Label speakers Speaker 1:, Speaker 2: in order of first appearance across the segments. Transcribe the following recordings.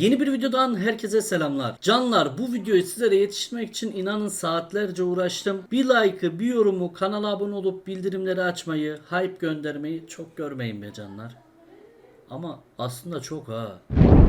Speaker 1: Yeni bir videodan herkese selamlar. Canlar bu videoyu sizlere yetiştirmek için inanın saatlerce uğraştım. Bir like'ı, bir yorumu, kanala abone olup bildirimleri açmayı, hype göndermeyi çok görmeyin be canlar. Ama aslında çok ha.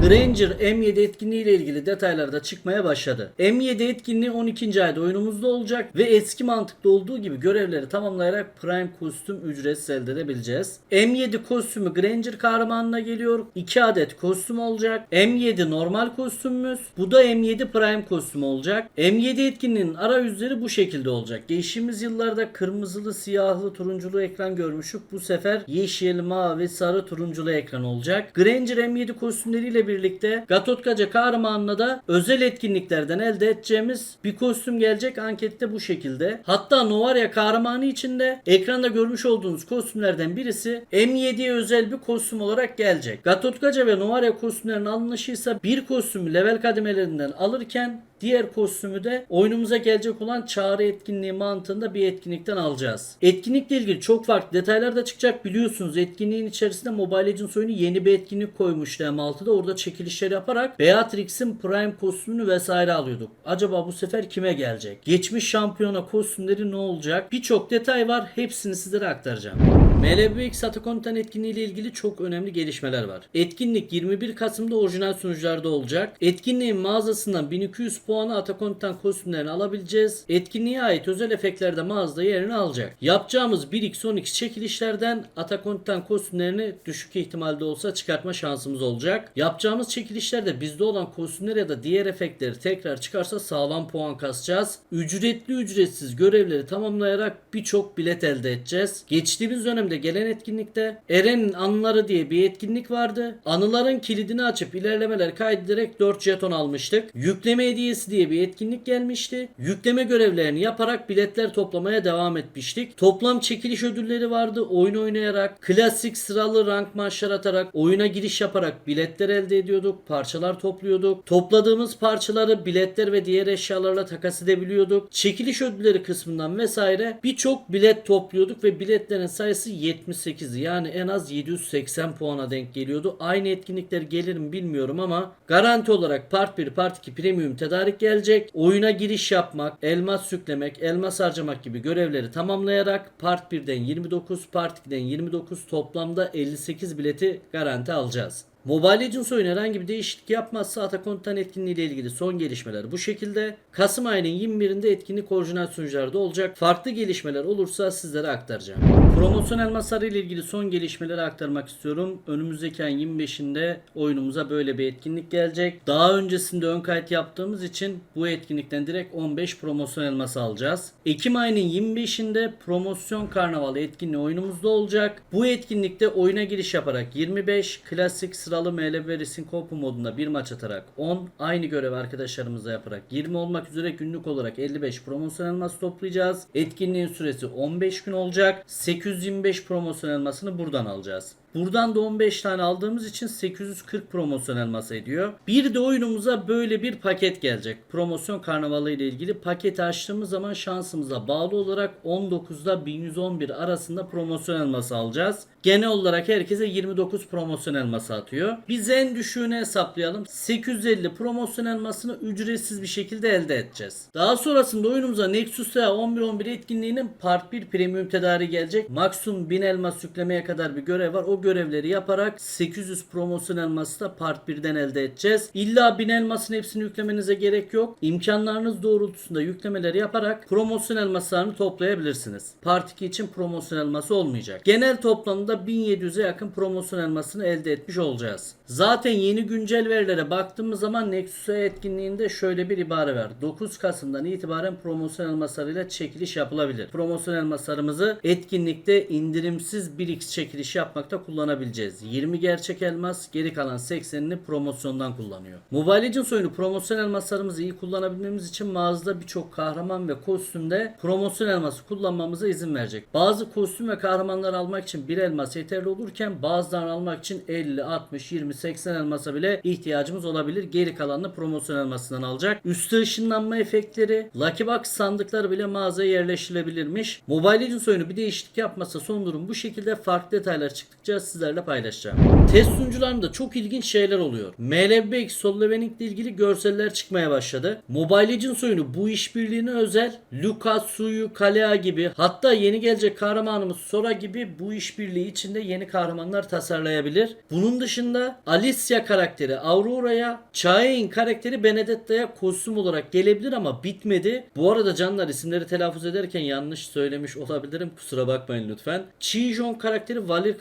Speaker 1: Granger M7 etkinliği ile ilgili detaylar da çıkmaya başladı. M7 etkinliği 12. ayda oyunumuzda olacak ve eski mantıkta olduğu gibi görevleri tamamlayarak Prime kostüm ücretsiz elde edebileceğiz. M7 kostümü Granger kahramanına geliyor. 2 adet kostüm olacak. M7 normal kostümümüz. Bu da M7 Prime kostümü olacak. M7 etkinliğinin arayüzleri bu şekilde olacak. Geçtiğimiz yıllarda kırmızılı, siyahlı, turunculu ekran görmüştük. Bu sefer yeşil, mavi, sarı, turunculu ekran olacak. Granger M7 kostümleriyle birlikte Gatotkaca kahramanına da özel etkinliklerden elde edeceğimiz bir kostüm gelecek. Ankette bu şekilde. Hatta Novaria kahramanı için de ekranda görmüş olduğunuz kostümlerden birisi M7'ye özel bir kostüm olarak gelecek. Gatotkaca ve Novaria kostümlerinin alınışı bir kostümü level kademelerinden alırken Diğer kostümü de oyunumuza gelecek olan çağrı etkinliği mantığında bir etkinlikten alacağız. Etkinlikle ilgili çok farklı detaylar da çıkacak biliyorsunuz. Etkinliğin içerisinde Mobile Legends oyunu yeni bir etkinlik koymuştu M6'da. Orada çekilişler yaparak Beatrix'in Prime kostümünü vesaire alıyorduk. Acaba bu sefer kime gelecek? Geçmiş şampiyona kostümleri ne olacak? Birçok detay var. Hepsini sizlere aktaracağım. MLBX Atakonten etkinliği ile ilgili çok önemli gelişmeler var. Etkinlik 21 Kasım'da orijinal sunucularda olacak. Etkinliğin mağazasından 1200 puanı Atakonten kostümlerini alabileceğiz. Etkinliğe ait özel efektler de mağazada yerini alacak. Yapacağımız 1x12 çekilişlerden Atakonten kostümlerini düşük ihtimalde olsa çıkartma şansımız olacak. Yapacağımız çekilişlerde bizde olan kostümler ya da diğer efektleri tekrar çıkarsa sağlam puan kasacağız. Ücretli ücretsiz görevleri tamamlayarak birçok bilet elde edeceğiz. Geçtiğimiz dönemde gelen etkinlikte Eren'in Anıları diye bir etkinlik vardı. Anıların kilidini açıp ilerlemeler kaydederek 4 jeton almıştık. Yükleme hediyesi diye bir etkinlik gelmişti. Yükleme görevlerini yaparak biletler toplamaya devam etmiştik. Toplam çekiliş ödülleri vardı. Oyun oynayarak, klasik sıralı rank maçlar atarak, oyuna giriş yaparak biletler elde ediyorduk. Parçalar topluyorduk. Topladığımız parçaları biletler ve diğer eşyalarla takas edebiliyorduk. Çekiliş ödülleri kısmından vesaire birçok bilet topluyorduk ve biletlerin sayısı 78 yani en az 780 puana denk geliyordu. Aynı etkinlikler gelir mi bilmiyorum ama garanti olarak Part 1, Part 2 Premium tedarik gelecek. Oyuna giriş yapmak, elmas yüklemek, elmas harcamak gibi görevleri tamamlayarak Part 1'den 29, Part 2'den 29 toplamda 58 bileti garanti alacağız. Mobile Legends oyunu herhangi bir değişiklik yapmazsa Atakontan etkinliği ile ilgili son gelişmeler bu şekilde. Kasım ayının 21'inde etkinlik orijinal sunucularda olacak. Farklı gelişmeler olursa sizlere aktaracağım. Promosyon elmasları ile ilgili son gelişmeleri aktarmak istiyorum. Önümüzdeki ayın 25'inde oyunumuza böyle bir etkinlik gelecek. Daha öncesinde ön kayıt yaptığımız için bu etkinlikten direkt 15 promosyon elması alacağız. Ekim ayının 25'inde promosyon karnavalı etkinliği oyunumuzda olacak. Bu etkinlikte oyuna giriş yaparak 25 klasik sıralı MLB Racing Copa modunda bir maç atarak 10 aynı görev arkadaşlarımızla yaparak 20 olmak üzere günlük olarak 55 promosyon elması toplayacağız. Etkinliğin süresi 15 gün olacak. 825 promosyon elmasını buradan alacağız. Buradan da 15 tane aldığımız için 840 promosyon elması ediyor. Bir de oyunumuza böyle bir paket gelecek. Promosyon karnavalı ile ilgili paketi açtığımız zaman şansımıza bağlı olarak 19'da 1111 arasında promosyon elması alacağız. Genel olarak herkese 29 promosyon elması atıyor. Biz en düşüğünü hesaplayalım. 850 promosyon elmasını ücretsiz bir şekilde elde edeceğiz. Daha sonrasında oyunumuza Nexus veya 1111 etkinliğinin Part 1 premium tedariği gelecek. Maksimum 1000 elmas yüklemeye kadar bir görev var. O görevleri yaparak 800 promosyon elması da Part 1'den elde edeceğiz. İlla 1000 elmasın hepsini yüklemenize gerek yok. İmkanlarınız doğrultusunda yüklemeleri yaparak promosyon elmaslarını toplayabilirsiniz. Part 2 için promosyon elması olmayacak. Genel toplamda 1700'e yakın promosyon elmasını elde etmiş olacağız. Zaten yeni güncel verilere baktığımız zaman Nexus etkinliğinde şöyle bir ibare var. 9 Kasım'dan itibaren promosyon elmaslarıyla çekiliş yapılabilir. Promosyon elmaslarımızı etkinlikte indirimsiz 1x çekiliş yapmakta kullanabileceğiz. 20 gerçek elmas, geri kalan 80'ini promosyondan kullanıyor. Mobile Legends oyunu promosyon elmaslarımızı iyi kullanabilmemiz için mağazada birçok kahraman ve kostümde promosyon elması kullanmamıza izin verecek. Bazı kostüm ve kahramanlar almak için bir elmas yeterli olurken bazılarını almak için 50, 60, 20, 80 elmasa bile ihtiyacımız olabilir. Geri kalanını promosyon elmasından alacak. Üstü ışınlanma efektleri, Lucky Box sandıkları bile mağazaya yerleştirilebilirmiş. Mobile Legends oyunu bir değişiklik yapmasa son durum bu şekilde farklı detaylar çıktıkça sizlerle paylaşacağım. Test sunucularında çok ilginç şeyler oluyor. MLBX Solo Leveling ile ilgili görseller çıkmaya başladı. Mobile Legends oyunu bu işbirliğine özel Lucas, Suyu, Kalea gibi hatta yeni gelecek kahramanımız Sora gibi bu işbirliği içinde yeni kahramanlar tasarlayabilir. Bunun dışında Alicia karakteri Aurora'ya, Chaein karakteri Benedetta'ya kostüm olarak gelebilir ama bitmedi. Bu arada canlar isimleri telaffuz ederken yanlış söylemiş olabilirim. Kusura bakmayın lütfen. Chi-Jong karakteri Valir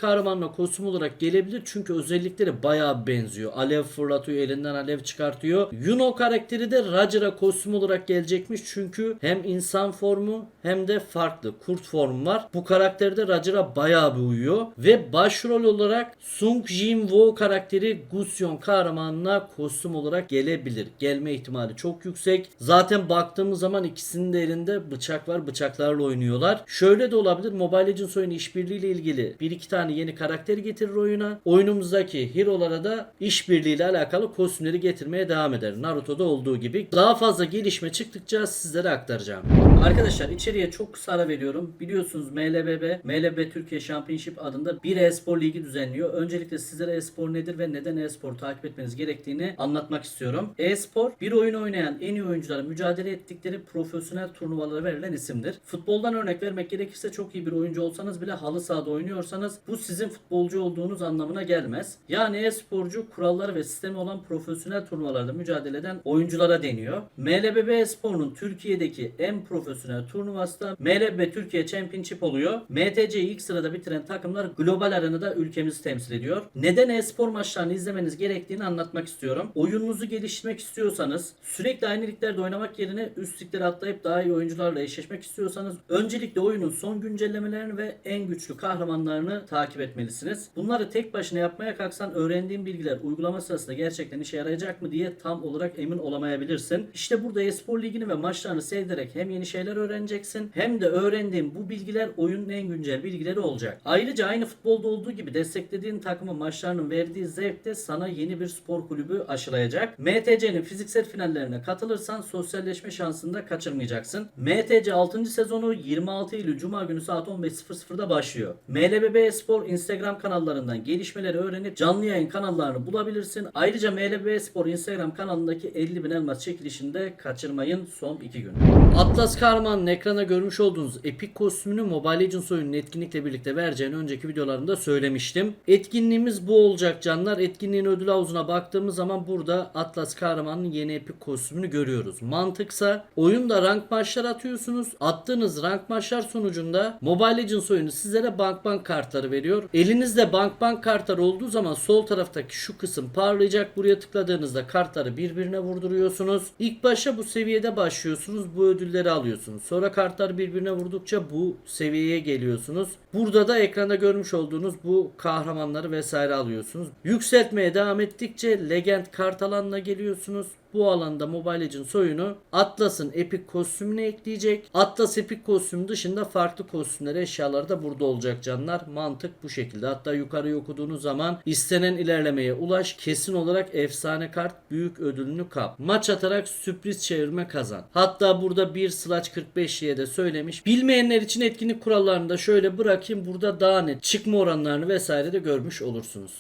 Speaker 1: kahramanına kostüm olarak gelebilir çünkü özellikleri bayağı benziyor. Alev fırlatıyor, elinden alev çıkartıyor. Yuno karakteri de Roger'a kostüm olarak gelecekmiş çünkü hem insan formu hem de farklı kurt formu var. Bu karakter de Roger'a bayağı bir uyuyor ve başrol olarak Sung Jin Woo karakteri Gusyon kahramanına kostüm olarak gelebilir. Gelme ihtimali çok yüksek. Zaten baktığımız zaman ikisinin de elinde bıçak var. Bıçaklarla oynuyorlar. Şöyle de olabilir. Mobile Legends oyunu işbirliğiyle ilgili bir iki tane yeni karakter getirir oyuna. Oyunumuzdaki hero'lara da işbirliğiyle alakalı kostümleri getirmeye devam eder. Naruto'da olduğu gibi. Daha fazla gelişme çıktıkça sizlere aktaracağım. Arkadaşlar içeriye çok kısa ara veriyorum. Biliyorsunuz MLBB, MLB Türkiye Championship adında bir e-spor ligi düzenliyor. Öncelikle sizlere e-spor nedir ve neden e-spor takip etmeniz gerektiğini anlatmak istiyorum. E-spor bir oyun oynayan en iyi oyuncuların mücadele ettikleri profesyonel turnuvalara verilen isimdir. Futboldan örnek vermek gerekirse çok iyi bir oyuncu olsanız bile halı sahada oynuyorsanız bu sizin futbolcu olduğunuz anlamına gelmez. Yani e-sporcu kuralları ve sistemi olan profesyonel turnuvalarda mücadele eden oyunculara deniyor. MLBB e-sporunun Türkiye'deki en profesyonel turnuvası da MLB Türkiye Championship oluyor. MTC'yi ilk sırada bitiren takımlar global arenada ülkemizi temsil ediyor. Neden e-spor maçlarını izlemeniz gerektiğini anlatmak istiyorum. Oyununuzu geliştirmek istiyorsanız, sürekli aynı liglerde oynamak yerine üst liglere atlayıp daha iyi oyuncularla eşleşmek istiyorsanız öncelikle oyunun son güncellemelerini ve en güçlü kahramanlarını takip etmelisiniz. Bunları tek başına yapmaya kalksan öğrendiğin bilgiler uygulama sırasında gerçekten işe yarayacak mı diye tam olarak emin olamayabilirsin. İşte burada e-spor ligini ve maçlarını seyrederek hem yeni şeyler öğreneceksin hem de öğrendiğin bu bilgiler oyunun en güncel bilgileri olacak. Ayrıca aynı futbolda olduğu gibi desteklediğin takımın maçlarının verdiği zevk de sana yeni bir spor kulübü aşılayacak. MTC'nin fiziksel finallerine katılırsan sosyalleşme şansını da kaçırmayacaksın. MTC 6. sezonu 26 Eylül Cuma günü saat 15.00'da başlıyor. MLBB Spor Instagram kanallarından gelişmeleri öğrenip canlı yayın kanallarını bulabilirsin. Ayrıca MLBB Spor Instagram kanalındaki 50 bin elmas çekilişini de kaçırmayın son 2 gün. Atlas Kahraman'ın ekrana görmüş olduğunuz epik kostümünü Mobile Legends oyunun etkinlikle birlikte vereceğini önceki videolarımda söylemiştim. Etkinliğimiz bu olacak canlar. Etkinliğin ödül havuzuna baktığımız zaman burada Atlas Kahraman'ın yeni epik kostümünü görüyoruz. Mantıksa oyunda rank maçlar atıyorsunuz. Attığınız rank maçlar sonucunda Mobile Legends oyunu sizlere bank bank kartları veriyor. Elinizde bank bank kartları olduğu zaman sol taraftaki şu kısım parlayacak. Buraya tıkladığınızda kartları birbirine vurduruyorsunuz. İlk başta bu seviyede başlıyorsunuz. Bu ödülleri alıyorsunuz. Sonra kartlar birbirine vurdukça bu seviyeye geliyorsunuz. Burada da ekranda görmüş olduğunuz bu kahramanları vesaire alıyorsunuz. Yükseltmeye devam ettikçe Legend kart alanına geliyorsunuz. Bu alanda Mobile Legends oyunu Atlas'ın epik kostümünü ekleyecek. Atlas epik kostüm dışında farklı kostümler eşyaları da burada olacak canlar. Mantık bu şekilde. Hatta yukarıya okuduğunuz zaman istenen ilerlemeye ulaş. Kesin olarak efsane kart büyük ödülünü kap. Maç atarak sürpriz çevirme kazan. Hatta burada 1 slash 45 diye de söylemiş. Bilmeyenler için etkinlik kurallarını da şöyle bırakayım. Burada daha net çıkma oranlarını vesaire de görmüş olursunuz.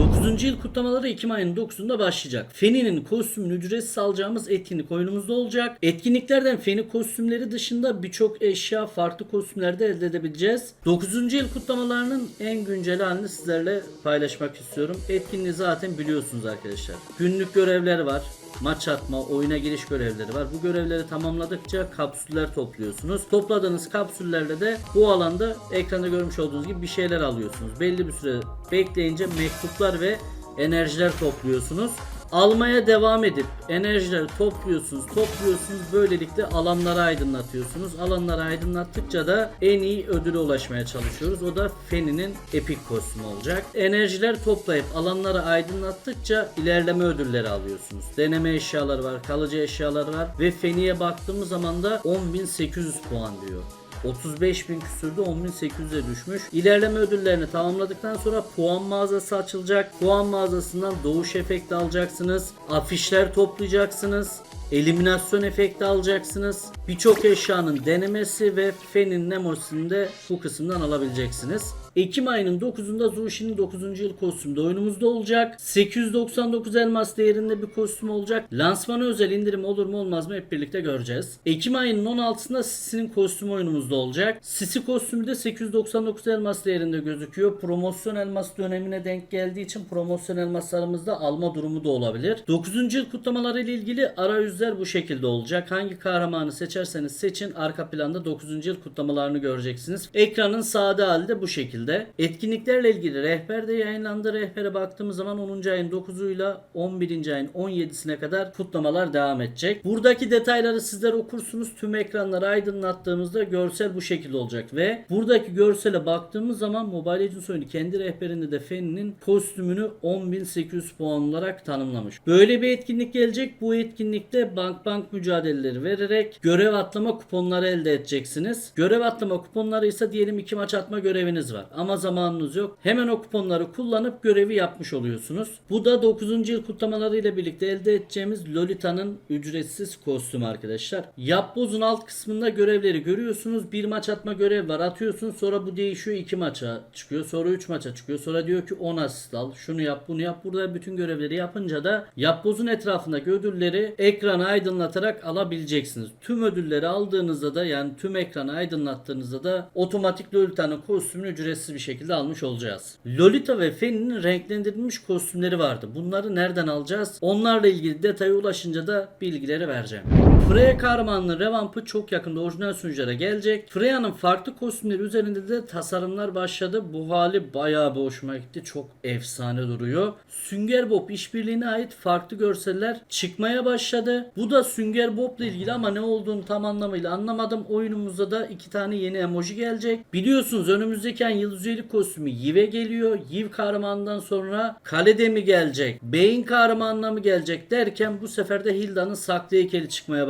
Speaker 1: 9. yıl kutlamaları Ekim ayının 9'unda başlayacak. Feni'nin kostümünü ücretsiz alacağımız etkinlik oyunumuzda olacak. Etkinliklerden Feni kostümleri dışında birçok eşya farklı kostümlerde elde edebileceğiz. 9. yıl kutlamalarının en güncel halini sizlerle paylaşmak istiyorum. Etkinliği zaten biliyorsunuz arkadaşlar. Günlük görevler var maç atma, oyuna giriş görevleri var. Bu görevleri tamamladıkça kapsüller topluyorsunuz. Topladığınız kapsüllerle de bu alanda ekranda görmüş olduğunuz gibi bir şeyler alıyorsunuz. Belli bir süre bekleyince mektuplar ve enerjiler topluyorsunuz. Almaya devam edip enerjileri topluyorsunuz, topluyorsunuz. Böylelikle alanları aydınlatıyorsunuz. Alanları aydınlattıkça da en iyi ödüle ulaşmaya çalışıyoruz. O da Feni'nin epik kostümü olacak. Enerjiler toplayıp alanları aydınlattıkça ilerleme ödülleri alıyorsunuz. Deneme eşyaları var, kalıcı eşyalar var ve Feni'ye baktığımız zaman da 10.800 puan diyor. 35 bin küsürdü 10.800'e düşmüş. İlerleme ödüllerini tamamladıktan sonra puan mağazası açılacak. Puan mağazasından doğuş efekti alacaksınız. Afişler toplayacaksınız. Eliminasyon efekti alacaksınız. Birçok eşyanın denemesi ve Fen'in Nemos'unu de bu kısımdan alabileceksiniz. Ekim ayının 9'unda Zushi'nin 9. yıl kostümü oyunumuzda olacak. 899 elmas değerinde bir kostüm olacak. Lansmana özel indirim olur mu olmaz mı hep birlikte göreceğiz. Ekim ayının 16'sında Sisi'nin kostümü oyunumuzda olacak. Sisi kostümü de 899 elmas değerinde gözüküyor. Promosyon elmas dönemine denk geldiği için promosyon elmaslarımızda alma durumu da olabilir. 9. yıl kutlamaları ile ilgili arayüzler bu şekilde olacak. Hangi kahramanı seçerseniz seçin arka planda 9. yıl kutlamalarını göreceksiniz. Ekranın sağda halde bu şekilde. Etkinliklerle ilgili rehber de yayınlandı. Rehbere baktığımız zaman 10. ayın 9'uyla 11. ayın 17'sine kadar kutlamalar devam edecek. Buradaki detayları sizler okursunuz. Tüm ekranları aydınlattığımızda görsel bu şekilde olacak ve buradaki görsele baktığımız zaman Mobile Legends oyunu kendi rehberinde de Fen'in kostümünü 10.800 puan olarak tanımlamış. Böyle bir etkinlik gelecek. Bu etkinlikte bank bank mücadeleleri vererek görev atlama kuponları elde edeceksiniz. Görev atlama kuponları ise diyelim iki maç atma göreviniz var ama zamanınız yok. Hemen o kuponları kullanıp görevi yapmış oluyorsunuz. Bu da 9. yıl kutlamaları ile birlikte elde edeceğimiz Lolita'nın ücretsiz kostümü arkadaşlar. Yapboz'un alt kısmında görevleri görüyorsunuz. Bir maç atma görev var. Atıyorsun sonra bu değişiyor. iki maça çıkıyor. Sonra 3 maça çıkıyor. Sonra diyor ki 10 asist al. Şunu yap bunu yap. Burada bütün görevleri yapınca da Yapboz'un etrafındaki ödülleri ekranı aydınlatarak alabileceksiniz. Tüm ödülleri aldığınızda da yani tüm ekranı aydınlattığınızda da otomatik Lolita'nın kostümünü ücretsiz bir şekilde almış olacağız. Lolita ve Fen'in renklendirilmiş kostümleri vardı. Bunları nereden alacağız? Onlarla ilgili detaya ulaşınca da bilgileri vereceğim. Freya kahramanının revampı çok yakında orijinal sunuculara gelecek. Freya'nın farklı kostümleri üzerinde de tasarımlar başladı. Bu hali bayağı bir hoşuma gitti. Çok efsane duruyor. Sünger Bob işbirliğine ait farklı görseller çıkmaya başladı. Bu da Sünger Bob'la ilgili ama ne olduğunu tam anlamıyla anlamadım. Oyunumuzda da iki tane yeni emoji gelecek. Biliyorsunuz önümüzdeki ay yıldız üyelik kostümü Yive geliyor. Yiv kahramanından sonra Kalede mi gelecek? Beyin kahramanına mı gelecek derken bu sefer de Hilda'nın saklı heykeli çıkmaya başladı.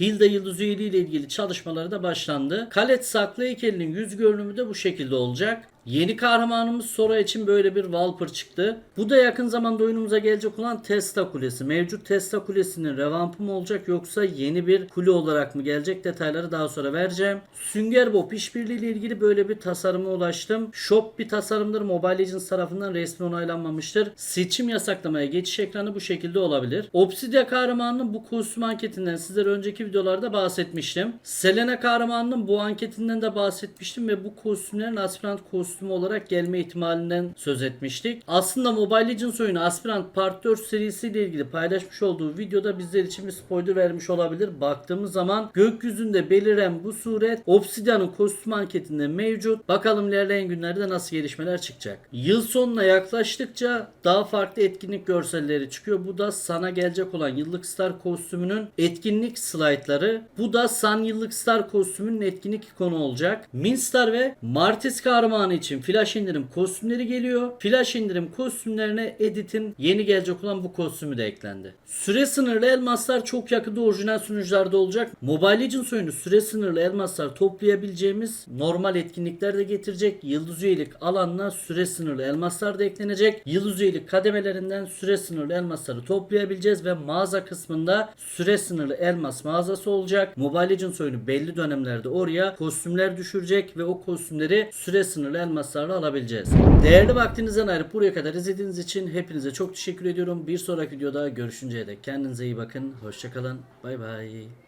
Speaker 1: Hilda yıldız üyeliği ile ilgili çalışmaları da başlandı. Kalet saklı heykelinin yüz görünümü de bu şekilde olacak. Yeni kahramanımız Sora için böyle bir Valper çıktı. Bu da yakın zamanda oyunumuza gelecek olan Tesla Kulesi. Mevcut Tesla Kulesi'nin revampı mı olacak yoksa yeni bir kule olarak mı gelecek detayları daha sonra vereceğim. Sünger Bob işbirliği ile ilgili böyle bir tasarıma ulaştım. Shop bir tasarımdır. Mobile Legends tarafından resmi onaylanmamıştır. Seçim yasaklamaya geçiş ekranı bu şekilde olabilir. Obsidia kahramanının bu kostüm anketinden sizlere önceki videolarda bahsetmiştim. Selena kahramanının bu anketinden de bahsetmiştim ve bu kostümlerin aspirant kostümü olarak gelme ihtimalinden söz etmiştik. Aslında Mobile Legends oyunu Aspirant Part 4 serisiyle ilgili paylaşmış olduğu videoda bizler için bir spoiler vermiş olabilir. Baktığımız zaman gökyüzünde beliren bu suret Obsidian'ın kostüm anketinde mevcut. Bakalım ilerleyen günlerde nasıl gelişmeler çıkacak. Yıl sonuna yaklaştıkça daha farklı etkinlik görselleri çıkıyor. Bu da sana gelecek olan yıllık star kostümünün etkinlik slaytları. Bu da San yıllık star kostümünün etkinlik ikonu olacak. Minstar ve Martis kahramanı için flash indirim kostümleri geliyor. Flash indirim kostümlerine Edit'in yeni gelecek olan bu kostümü de eklendi. Süre sınırlı elmaslar çok yakında orijinal sunucularda olacak. Mobile Legends oyunu süre sınırlı elmaslar toplayabileceğimiz normal etkinlikler de getirecek. Yıldız üyelik alanına süre sınırlı elmaslar da eklenecek. Yıldız üyelik kademelerinden süre sınırlı elmasları toplayabileceğiz ve mağaza kısmında süre sınırlı elmas mağazası olacak. Mobile Legends oyunu belli dönemlerde oraya kostümler düşürecek ve o kostümleri süre sınırlı elmaslarla alabileceğiz. Değerli vaktinizden ayırıp buraya kadar izlediğiniz için hepinize çok teşekkür ediyorum. Bir sonraki videoda görüşünceye dek kendinize iyi bakın. Hoşçakalın. Bay bay.